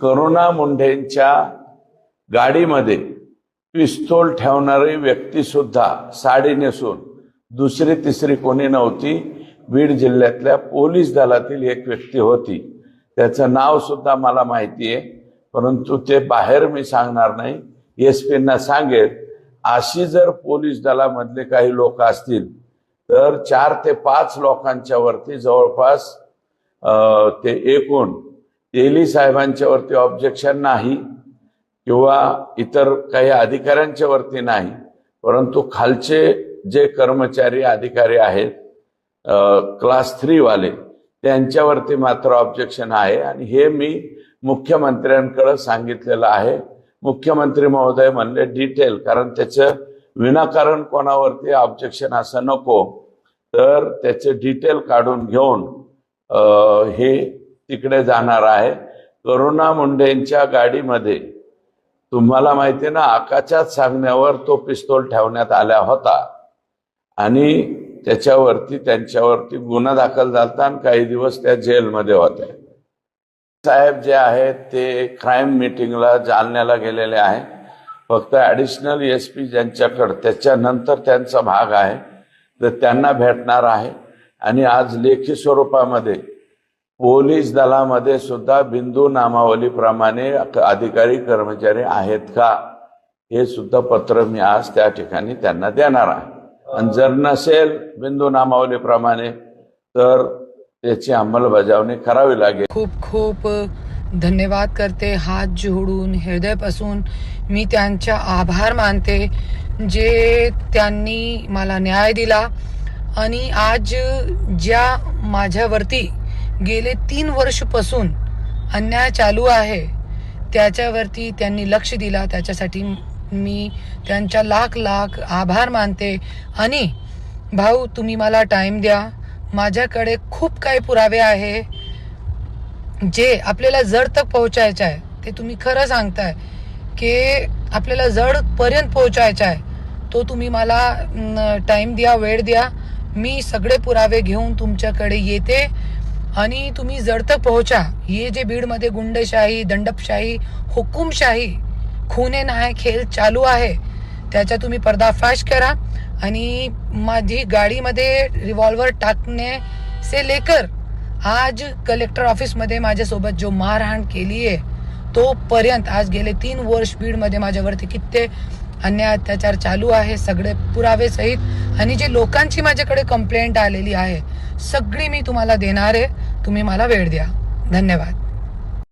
करुणा मुंढेंच्या गाडीमध्ये पिस्तूल ठेवणारी व्यक्ती सुद्धा साडी नेसून दुसरी तिसरी कोणी नव्हती. बीड जिल्ह्यातल्या पोलीस दलातील एक व्यक्ती होती. त्याचं नाव सुद्धा मला माहिती आहे परंतु ते बाहेर मी सांगणार नाही. एस पींना सांगेल अशी जर पोलीस दलामधले काही लोक असतील तर चार ते पाच लोकांच्या वरती जवळपास ते एकूण तेली साहेबांच्या वरती ऑब्जेक्शन नाही किंवा इतर काही अधिकाऱ्यांच्या वरती नाही परंतु खालचे जे कर्मचारी अधिकारी आहेत क्लास थ्रीवाले त्यांच्यावरती मात्र ऑब्जेक्शन आहे. आणि हे मी मुख्यमंत्र्यांकडे सांगितलेलं आहे. मुख्यमंत्री महोदय म्हणले डिटेल कारण त्याचं विनाकारण कोणावरती ऑब्जेक्शन असं नको. तर त्याचे डिटेल काढून घेऊन हे तिकडे जाणार आहे. करुणा मुंडेंच्या गाडीमध्ये तुम्हाला माहिती आहे ना आकाशात सांगण्यावर तो पिस्तोल ठेवण्यात आला होता. आणि त्याच्यावरती त्यांच्यावरती गुन्हा दाखल झाला आणि काही दिवस त्या जेलमध्ये होत्या. साहेब जे आहेत ते क्राईम मिटिंगला जालन्याला गेलेले आहे फक्त ॲडिशनल एस पी ज्यांच्याकडं त्याच्यानंतर त्यांचा भाग आहे. तर त्यांना भेटणार आहे. आणि आज लेखी स्वरूपामध्ये पोलीस दलामध्ये सुद्धा बिंदू नामावलीप्रमाणे अधिकारी कर्मचारी आहेत का? हे सुद्धा पत्र मी आज त्या ठिकाणी त्यांना देणार आहे. आणि जर नसेल बिंदू नामावलीप्रमाणे तर त्याची अंमलबजावणी करावी लागेल. खूप खूप धन्यवाद करते हात जोडून हृदयापासून. मी त्यांच्या आभार मानते जे त्यांनी मला न्याय दिला. आणि आज ज्या माझ्यावरती गेले तीन वर्षपासून अन्याय चालू आहे. त्याच्यावरती त्यांनी लक्ष दिला. त्याच्यासाठी मी त्यांच्या लाख लाख आभार मानते. आणि भाऊ तुम्ही मला टाईम द्या. माझ्याकडे खूप काही पुरावे आहे. जे आपल्याला जड तक पोहोचायचं आहे ते तुम्ही खरं सांगताय. की आपल्याला जडपर्यंत पोहोचायचं आहे तो तुम्ही मला टाईम द्या वेळ द्या. मी सगळे पुरावे घेऊन तुमच्याकडे येते. आणि तुम्ही जड तक पोहोचा. हे जे बीडमध्ये गुंडशाही दंडपशाही हुकुमशाही खुने नाही खेळ चालू आहे त्याचा तुम्ही पर्दाफाश करा आणि माझी गाडीमध्ये रिव्हॉल्वर टाकणे से लेकर आज कलेक्टर ऑफिसमध्ये माझ्यासोबत जो मारहाण केली आहे तोपर्यंत आज गेले तीन वर्ष बीडमध्ये माझ्यावरती किती अन्याय अत्याचार चालू आहे सगळे पुरावे सहित. आणि जे लोकांची माझ्याकडे कंप्लेंट आलेली आहे सगळी मी तुम्हाला देणार आहे. तुम्ही मला वेळ द्या. धन्यवाद.